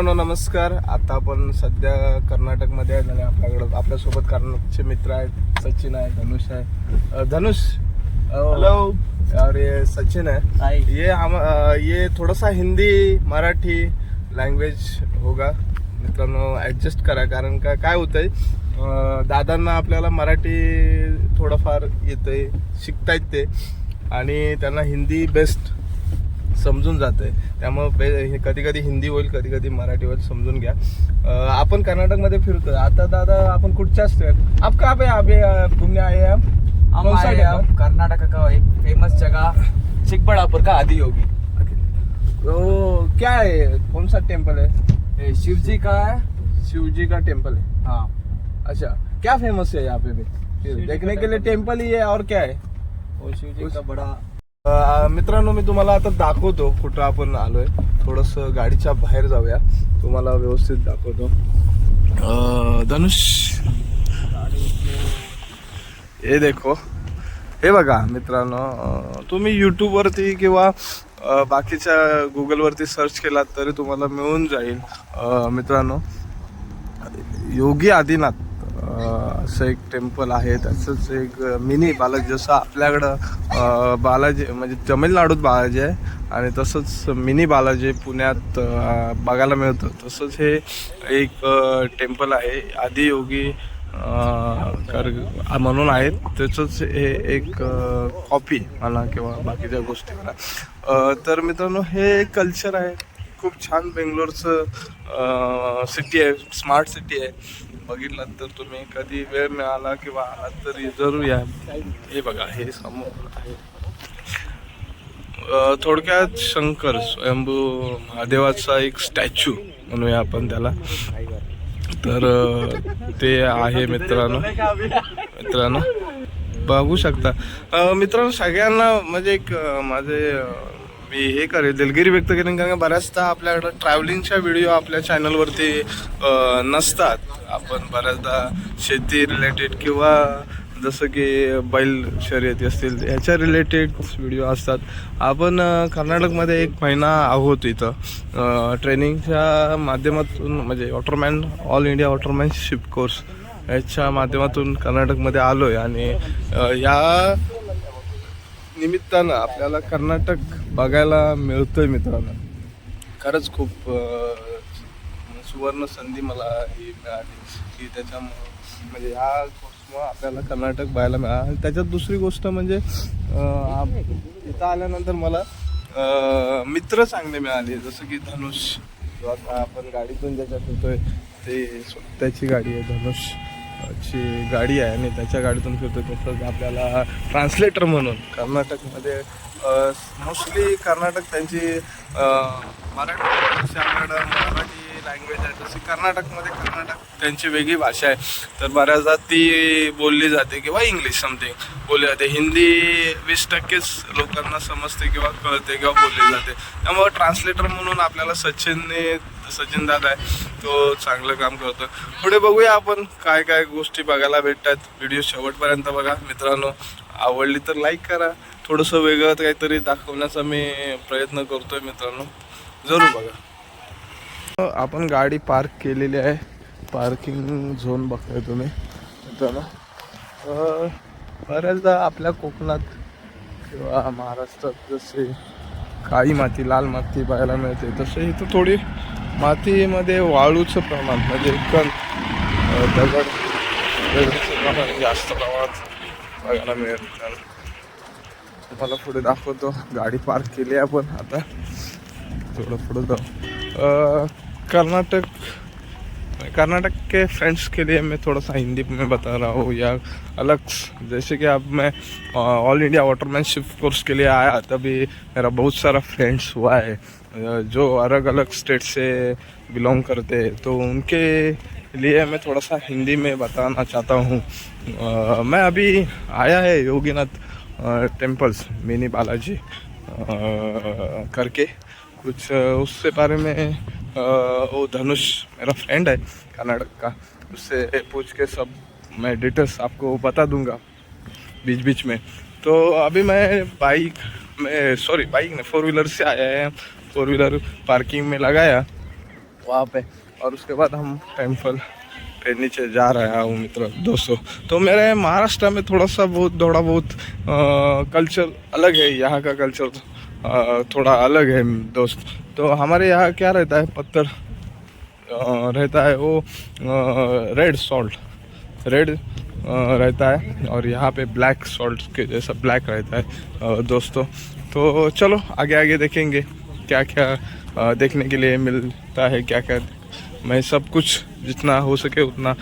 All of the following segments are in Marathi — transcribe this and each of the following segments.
मित्रांनो नमस्कार. आता आपण सध्या कर्नाटकमध्ये आहे आणि आपल्याकडं आपल्यासोबत कर्नाटकचे मित्र आहेत. सचिन आहे धनुष आहे. धनुष हेलो और ये सचिन है हाय ये हम अ, ये थोड़ा सा हिंदी मराठी लँग्वेज होगा. मित्रांनो ॲडजस्ट करा कारण का काय होतंय दादांना आपल्याला मराठी थोडंफार येतंय शिकता ते आणि त्यांना हिंदी बेस्ट समजून जाते. त्यामुळे हे कधी कधी हिंदी होईल कधी कधी मराठी होईल समजून घ्या. आपण कर्नाटकमध्ये फिरतोय. आता दादा आपण कुठच्या स्टेट आप कहाँ पे अभी घूमने आए हैं हम आए कर्नाटक का एक फेमस जगह चिकबड़ापुर का आदि योगी। तो क्या है? कौन सा टेम्पल है? शिव जी का है। शिव जी का टेम्पल है। हाँ। अच्छा क्या फेमस है यहाँ पे भी? देखने का के लिए। टेम्पल ही है और क्या है? और शिव जी का बड़ा मित्रांनो मी तुम्हाला आता दाखवतो कुठं आपण आलोय. थोडस गाडीच्या बाहेर जाऊया. तुम्हाला व्यवस्थित दाखवतो. धनुष. हे देखो. हे बघा मित्रांनो तुम्ही यूट्यूबवरती वरती किंवा बाकीच्या गुगलवरती वरती सर्च केलात तरी तुम्हाला मिळून जाईल. मित्रांनो योगी आदिनाथ. असं एक टेम्पल आहे. तसंच एक मिनी बालाजी जसं आपल्याकडं बालाजी म्हणजे तमिळनाडूत बालाजी आहे आणि तसंच मिनी बालाजी पुण्यात बघायला मिळतं. तसंच हे एक टेम्पल आहे. आदियोगी म्हणून आहेत. त्याचंच हे एक कॉपी म्हणा किंवा बाकीच्या गोष्टी म्हणा. तर मित्रांनो हे एक कल्चर आहे. खूप छान बेंगलोरचं सिटी आहे. स्मार्ट सिटी आहे. बघितलात तर तुम्ही कधी वेळ मिळाला किंवा आलात तरी जरूर या. हे बघा हे समोर आहे. थोडक्यात शंकर स्वयंभू महादेवाचा एक स्टॅच्यू म्हणूया आपण त्याला. तर ते आहे मित्रांनो. मित्रांनो बघू शकता. मित्रांनो सगळ्यांना म्हणजे एक माझे मी हे करेल दिलगिरी व्यक्त करेन कारण बऱ्याचदा आपल्याकडं ट्रॅव्हलिंगच्या व्हिडिओ आपल्या चॅनलवरती नसतात. आपण बऱ्याचदा शेती रिलेटेड किंवा जसं की बैल शर्यती असतील ह्याच्या रिलेटेड व्हिडिओ असतात. आपण कर्नाटकमध्ये एक महिना आहोत इथं. ट्रेनिंगच्या माध्यमातून म्हणजे waterman all India watermanship course याच्या माध्यमातून कर्नाटकमध्ये आलो आहे आणि या निमित्तानं आपल्याला कर्नाटक बघायला मिळतंय मित्रांनो. खरंच खूप सुवर्ण संधी मला ही मिळाली. की त्याच्यामुळं म्हणजे ह्या कोर्समुळं आपल्याला कर्नाटक बघायला मिळालं. आणि त्याच्यात दुसरी गोष्ट म्हणजे आप- इथं आल्यानंतर मला अ, मित्र चांगले मिळाले. जसं की धनुष. आपण गाडीतून ज्याच्यात होतोय ते स्वतःची गाडी आहे धनुष. ची गाडी आहे आणि त्याच्या गाडीतून फिरतो तसंच आपल्याला ट्रान्सलेटर म्हणून. कर्नाटकमध्ये मोस्टली कर्नाटक त्यांची मराठी आपल्याकडं मराठी लँग्वेज आहे. तशी कर्नाटकमध्ये कर्नाटक त्यांची वेगळी भाषा आहे. तर बऱ्याचदा ती बोलली जाते किंवा इंग्लिश समथिंग बोलली जाते. हिंदी वीस टक्केच लोकांना समजते किंवा कळते किंवा बोलली जाते. त्यामुळे ट्रान्सलेटर म्हणून आपल्याला सचिनने सचिन दादा आहे. तो चांगलं काम करतो पुढे बघूया आपण काय काय गोष्टी बघायला भेटतात. व्हिडिओ शेवटपर्यंत बघा. मित्रांनो आवडली तर लाईक करा. थोडंसं वेगळं काहीतरी दाखवण्याचा मी प्रयत्न करतोय मित्रांनो. जरूर बघा. आपण गाडी पार्क केलेली आहे. पार्किंग झोन बघताय तुम्ही. मित्रांनो बऱ्याचदा आपल्या कोकणात किंवा महाराष्ट्रात जसे काळी माती लाल माती पाहायला मिळते तसे इथं थोडी मातीमध्ये वाळूचं प्रमाण म्हणजे कण दगड दगडाचं प्रमाण जास्त प्रमाणात बघायला मिळेल. तुम्हाला पुढे दाखवतो गाडी पार्क केली आपण आता. थोडं पुढं जाऊ. कर्नाटक कर्नाटक के फ्रेंड्स के लिए मैं थोड़ा सा हिंदी में बता रहा हूँ. या अलग जैसे कि अब मैं ऑल इंडिया वाटरमैनशिप कोर्स के लिए आया तभी मेरा बहुत सारा फ्रेंड्स हुआ है. जो अलग अलग स्टेट से बिलोंग करते हैं तो उनके लिए मैं थोड़ा सा हिंदी में बताना चाहता हूँ। मैं अभी आया है योगीनाथ टेम्पल्स मिनी बालाजी करके। कुछ उससे बारे में अ, वो धनुष मेरा फ्रेंड है कर्नाटक का। उससे पूछ के सब मैं डिटेल्स आपको बता दूँगा बीच बीच में। तो अभी मैं बाइक में सॉरी बाइक ने फोर व्हीलर से आया है। फोर व्हीलर पार्किंग में लगाया वहाँ पे। और उसके बाद हम टेंपल पे नीचे जा रहे हूँ मित्र दोस्तों। तो मेरे महाराष्ट्र में थोड़ा सा बहुत थोड़ा बहुत कल्चर अलग है। यहाँ का कल्चर आ, थोड़ा अलग है दोस्त। तो हमारे यहाँ क्या रहता है? पत्थर रहता है वो रेड सॉल्ट रेड रहता है और यहाँ पे ब्लैक सॉल्ट के जैसा ब्लैक रहता है दोस्तों। तो चलो आगे आगे देखेंगे। क्या क्या देखने के लिए मिलता है क्या क्या मैं सब कुछ जितना हो सके उतना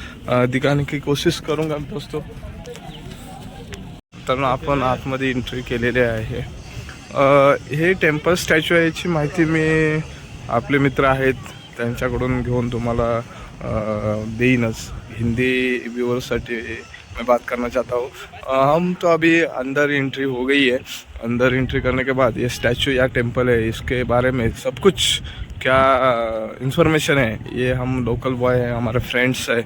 दिखाने की कोशिश करूँगा दोस्तों। तर आपण आतमध्ये एंट्री केलेले आहे. हे टेम्पल स्टॅच्यू याची माहिती मी आपले मित्र आहेत त्यांच्याकडून घेऊन तुम्हाला देईनच. हिंदी व्यूअर्ससाठी मैं बात करना चाहता हूँ। हम तो अभी अंदर एंट्री हो गई है। अंदर एंट्री करने के बाद ये स्टैचू या टेंपल है, इसके बारे में सब कुछ, क्या इंफॉर्मेशन है? ये हम लोकल बॉय हैं, हमारे फ्रेंड्स है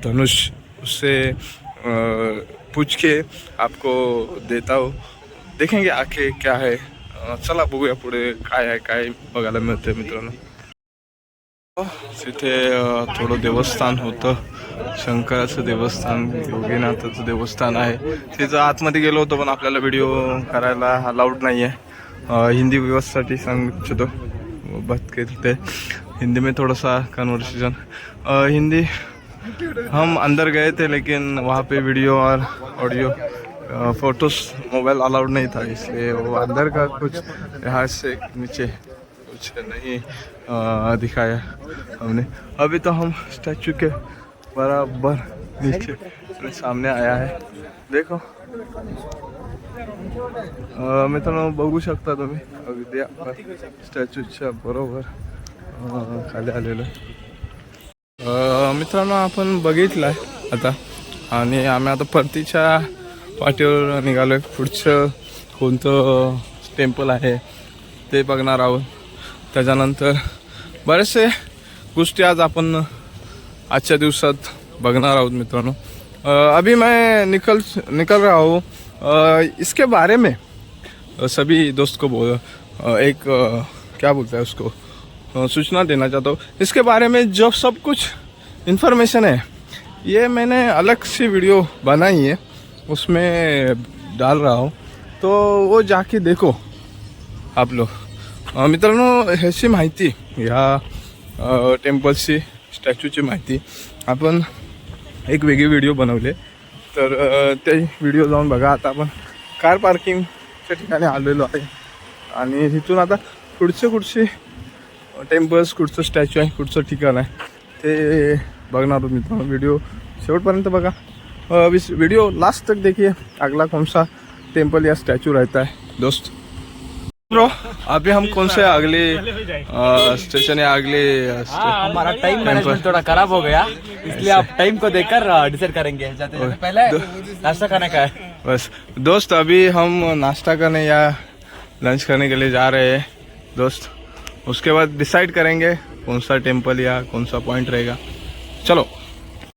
धनुष, उससे पूछ के आपको देता हूँ। देखेंगे आके क्या है। चला बघूया पुढे, काय आहे काय बघायला मिळते मित्रांनो। तिथे थोडं देवस्थान होतं। शंकराचं देवस्थान योगीनाथाचं देवस्थान आहे. तिथं आतमध्ये गेलो होतो पण आपल्याला व्हिडिओ करायला अलाउड नाही आहे हिंदी व्यवस्थेसाठी सांगू इच्छितो बात करते. हिंदी में थोड़ा सा कन्वर्सेशन हिंदी हम अंदर गए थे लेकिन वहाँ पे वीडियो और ऑडियो फोटोज मोबाइल अलाउड नहीं था इसलिए वो अंदर का कुछ यहाँ से नीचे कुछ नहीं आ, दिखाया हमने। अभी तो हम स्टैचू के बराबर. नीचे सामने आया है. देखो. मित्रांनो बघू शकता तुम्ही. अगदी आपण स्टॅच्यूच्या बरोबर. खाली आलेलं मित्रांनो आपण बघितलं आता. आणि आम्ही आता परतीच्या पाठीवर निघालो आहे पुढचं कोणतं टेम्पल आहे ते बघणार आहोत. त्याच्यानंतर बरेचसे गोष्टी आज आपण आजच्या दिवसात बघणार आहोत मित्रांनो. अभी मैं निकल निकल रहा हूँ. इसके बारे में सभी दोस्त को बोल एक क्या बोलते हैं उसको सूचना देना चाहता हूँ। इसके बारे में जो सब कुछ इन्फॉर्मेशन है ये मैंने अलग सी वीडियो बनाई है उसमें डाल रहा हूँ। तो वो जाके देखो आप लोग। मित्रांनो ह्याची माहिती ह्या अ, टेम्पलची स्टॅच्यूची माहिती. आपण एक वेगळी व्हिडिओ बनवले. तर ते व्हिडिओ जाऊन बघा. आता आपण कार पार्किंगच्या ठिकाणी आलेलो आहे. आणि तिथून आता पुढचे कुठचे टेम्पल्स कुठचं स्टॅच्यू आहे कुठचं ठिकाण आहे. ते बघणार आहोत मित्रांनो. व्हिडिओ शेवटपर्यंत बघा. विस इस वीडियो लास्ट तक देखिए अगला कौन सा टेम्पल या स्टैचू रहता है दोस्त. ब्रो अभी हम कौन से अगले स्टेशन या अगले हमारा टाइम मैनेजमेंट थोड़ा खराब हो गया इसलिए आप टाइम को देखकर डिसाइड करेंगे। जाते जाते पहले नाश्ता खाने का है। बस दोस्त अभी हम नाश्ता करने या लंच करने के लिए जा रहे हैं। दोस्त उसके बाद डिसाइड करेंगे कौन सा टेंपल या कौन सा पॉइंट रहेगा। चलो।